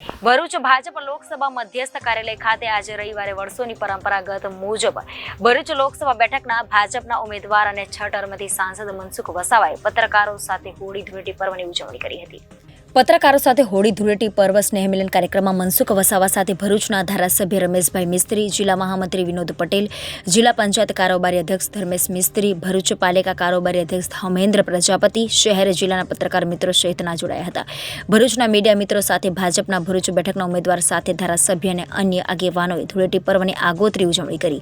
ભરૂચ ભાજપ લોકસભા મધ્યસ્થ કાર્યાલય ખાતે આજે રવિવારે વર્ષોની પરંપરાગત મુજબ ભરૂચ લોકસભા બેઠકના ભાજપના ઉમેદવાર અને છ ટર્મથી સાંસદ મનસુખ વસાવાએ પત્રકારો સાથે હોળી ધૂળેટી પર્વની ઉજવણી કરી હતી. પત્રકારો સાથે હોળી ધૂળેટી પર્વ સ્નેહમિલન કાર્યક્રમમાં મનસુખ વસાવા સાથે ભરૂચના ધારાસભ્ય રમેશભાઈ મિસ્ત્રી, જિલ્લા મહામંત્રી વિનોદ પટેલ, જિલ્લા પંચાયત કારોબારી અધ્યક્ષ ધર્મેશ મિસ્ત્રી, ભરૂચ પાલિકા કારોબારી અધ્યક્ષ હમેન્દ્ર પ્રજાપતિ, શહેર જિલ્લાના પત્રકાર મિત્રો સહિતના જોડાયા હતા. ભરૂચના મીડિયા મિત્રો સાથે ભાજપના ભરૂચ બેઠકના ઉમેદવાર સાથે ધારાસભ્ય અને અન્ય આગેવાનોએ ધૂળેટી પર્વની આગોતરી ઉજવણી કરી.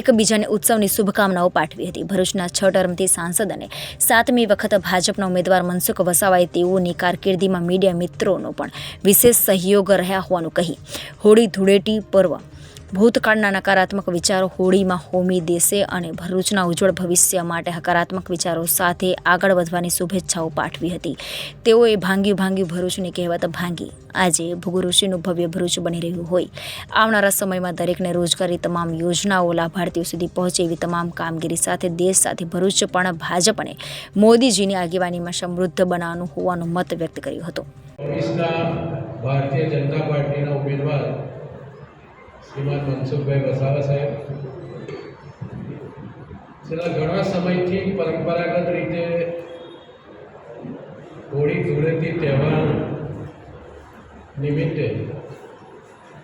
એકબીજાને ઉત્સવની શુભકામનાઓ પાઠવી હતી. ભરૂચના છ ટર્મથી સાંસદ અને સાતમી વખત ભાજપના ઉમેદવાર મનસુખ વસાવાએ તેઓની કારકિર્દીમાં મીડિયા મિત્રોનો પણ વિશેષ સહયોગ રહ્યા હોવાનું કહી હોળી ધૂળેટી પર્વ ભૂતકાળના નકારાત્મક વિચારો હોળીમાં હોમી દેશે અને ભરૂચના ઉજ્જવળ ભવિષ્ય માટે હકારાત્મક વિચારો સાથે આગળ વધવાની શુભેચ્છાઓ પાઠવી હતી. તેઓએ ભાંગ્યું ભાંગ્યું ભરૂચની કહેવત ભાંગી આજે ભૂગુઋષિનું ભવ્ય ભરૂચ બની રહ્યું હોય. આવનારા સમયમાં દરેકને રોજગારી તમામ યોજનાઓ લાભાર્થીઓ સુધી પહોંચે એવી તમામ કામગીરી સાથે દેશ સાથે ભરૂચ પણ ભાજપને મોદીજીની આગેવાનીમાં સમૃદ્ધ બનાવવાનું હોવાનો મત વ્યક્ત કર્યો હતો. ભારતીય જનતા પાર્ટીના ઉમેદવાર શ્રીમાન મનસુખભાઈ વસાવા સાહેબ. છેલ્લા ઘણા સમયથી પરંપરાગત રીતે હોળી, ધૂળેટી તહેવાર નિમિત્તે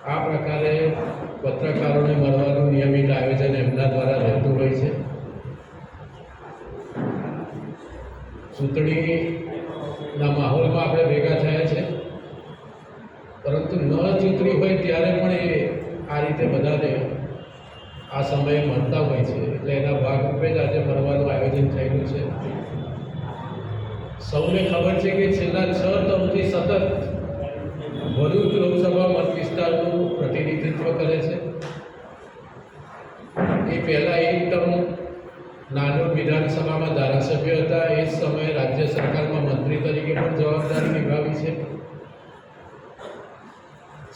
આ પ્રકારે પત્રકારોને મળવાનું નિયમિત આયોજન એમના દ્વારા રહેતું હોય છે. ચૂંટણીના માહોલમાં આપણે ભેગા થયા છે. પરંતુ ન ચૂંટણી હોય ત્યારે પણ એ રીતે બધાને આ સમયે મળતા હોય છે. એટલે એના ભાગરૂપે જ આજે મળવાનું આયોજન થયેલું છે. સૌને ખબર છે કે છેલ્લા છ ટર્મથી સતત ભરૂચ લોકસભા મત વિસ્તારનું પ્રતિનિધિત્વ કરે છે. એ પહેલાં એક ટર્મ નાનોર વિધાનસભામાં ધારાસભ્ય હતા. એ જ સમયે રાજ્ય સરકારમાં મંત્રી તરીકે પણ જવાબદારી નિભાવી છે.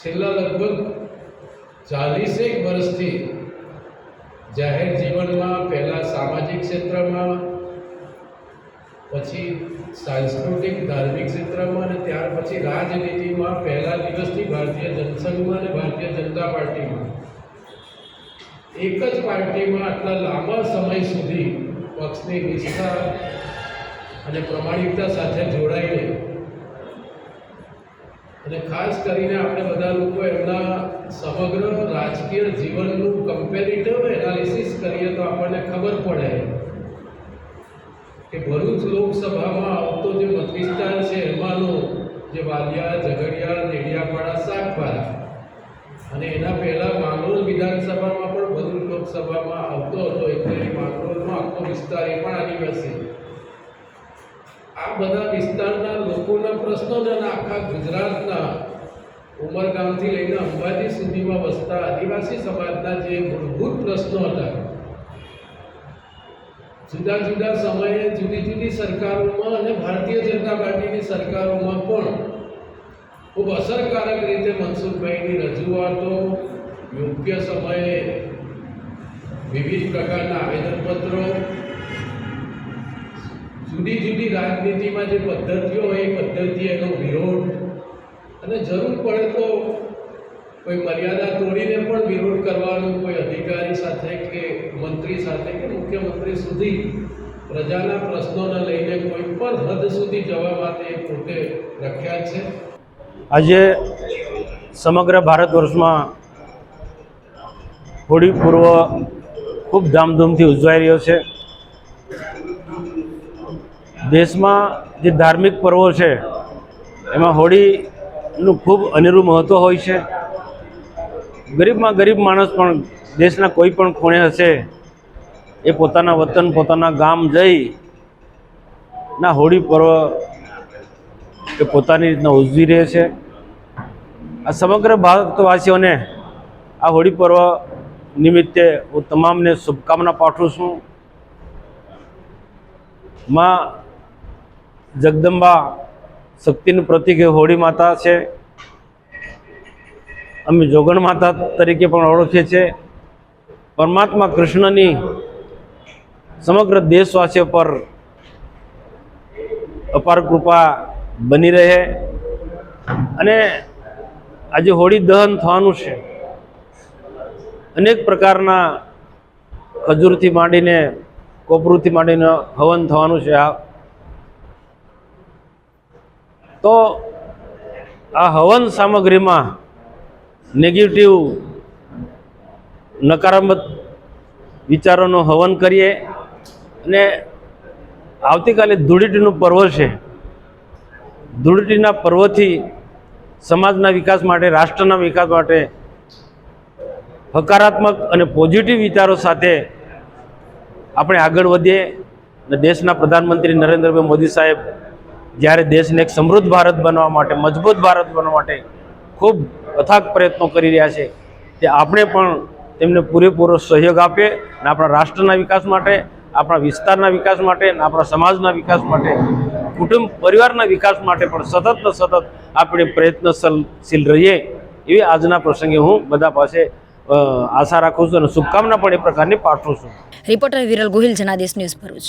છેલ્લા લગભગ ચાલીસેક વર્ષથી જાહેર જીવનમાં પહેલાં સામાજિક ક્ષેત્રમાં, પછી સાંસ્કૃતિક, ધાર્મિક ક્ષેત્રમાં અને ત્યાર પછી રાજનીતિમાં પહેલા દિવસથી ભારતીય જનસંઘમાં અને ભારતીય જનતા પાર્ટીમાં. એક જ પાર્ટીમાં આટલા લાંબા સમય સુધી પક્ષની નિષ્ઠા અને પ્રમાણિકતા સાથે જોડાઈને અને ખાસ કરીને આપણે બધા લોકો એમના સમગ્ર રાજકીય જીવનનું કમ્પેરેટિવ એનાલિસિસ કરીએ તો આપણને ખબર પડે કે ભરૂચ લોકસભામાં આવતો જે મતવિસ્તાર છે, એમાંનો જે વાલિયા, ઝઘડિયા દેડિયાપાડા સાગબારા અને એના પહેલાં માંગરોળ વિધાનસભામાં પણ ભરૂચ લોકસભામાં આવતો હતો, એટલે માંગરોળનો આખો વિસ્તાર એ પણ આદિવાસી આ બધા વિસ્તારના લોકોના પ્રશ્નોને અને આખા ગુજરાતના ઉમરગામથી લઈને અંબાજી સુધીમાં વસતા આદિવાસી સમાજના જે મૂળભૂત પ્રશ્નો હતા, જુદા જુદા સમયે જુદી જુદી સરકારોમાં અને ભારતીય જનતા પાર્ટીની સરકારોમાં પણ ખૂબ અસરકારક રીતે મનસુખભાઈની રજૂઆતો યોગ્ય સમયે વિવિધ પ્રકારના આવેદનપત્રો, જુદી જુદી રાજનીતિમાં જે પદ્ધતિઓ હોય એ પદ્ધતિ એનો વિરોધ અને જરૂર પડે તો કોઈ મર્યાદા તોડીને પણ વિરોધ કરવાનો કોઈ અધિકારી સાથે કે મંત્રી સાથે કે મુખ્યમંત્રી સુધી પ્રજાના પ્રશ્નોને લઈને કોઈ પણ હદ સુધી જવા માટે પોતે પ્રખ્યાત છે. આજે સમગ્ર ભારત વર્ષમાં હોળી પૂર્વ ખૂબ ધામધૂમથી ઉજવાઈ રહ્યો છે. દેશમાં જે ધાર્મિક પર્વો છે, એમાં હોળીનું ખૂબ અનેરું મહત્ત્વ હોય છે. ગરીબમાં ગરીબ માણસ પણ દેશના કોઈ પણ ખૂણે હશે, એ પોતાના વતન, પોતાના ગામ જઈ ના હોળી પર્વ એ પોતાની રીતના ઉજવી રહે છે. આ સમગ્ર ભારતવાસીઓને આ હોળી પર્વ નિમિત્તે હું તમામને શુભકામના પાઠવું છું. માં જગદંબા શક્તિનું પ્રતિક એ હોળી માતા છે. અમે જોગણ માતા તરીકે પણ ઓળખીએ છીએ. પરમાત્મા કૃષ્ણની સમગ્ર દેશવાસીઓ પર અપાર કૃપા બની રહે. અને આજે હોળી દહન થવાનું છે. અનેક પ્રકારના ખજૂરથી માંડીને કોપરૂથી માંડીને હવન થવાનું છે. આ તો આ હવન સામગ્રીમાં નેગેટિવ નકારાત્મક વિચારોનું હવન કરીએ અને આવતીકાલે ધૂળેટીનું પર્વ છે. ધૂળેટીના પર્વથી સમાજના વિકાસ માટે, રાષ્ટ્રના વિકાસ માટે હકારાત્મક અને પોઝિટિવ વિચારો સાથે આપણે આગળ વધીએ અને દેશના પ્રધાનમંત્રી નરેન્દ્રભાઈ મોદી સાહેબ જ્યારે દેશને એક સમૃદ્ધ ભારત બનવા માટે, મજબૂત ભારત બનવા માટે ખૂબ અથાગ પ્રયત્નો કરી રહ્યા છે, તે આપણે પણ તેમને પૂરેપૂરો સહયોગ આપીએ અને આપણા રાષ્ટ્રના વિકાસ માટે, આપણા વિસ્તારના વિકાસ માટે અને આપણા સમાજના વિકાસ માટે, કુટુંબ પરિવારના વિકાસ માટે પણ સતત સતત આપણે પ્રયત્નશીલ રહીએ એવી આજના પ્રસંગે હું બધા પાસે આશા રાખું છું અને શુભકામના પણ એ પ્રકારની પાઠવું છું. Reporter Viral Gohil, Janadesh news Bharuch.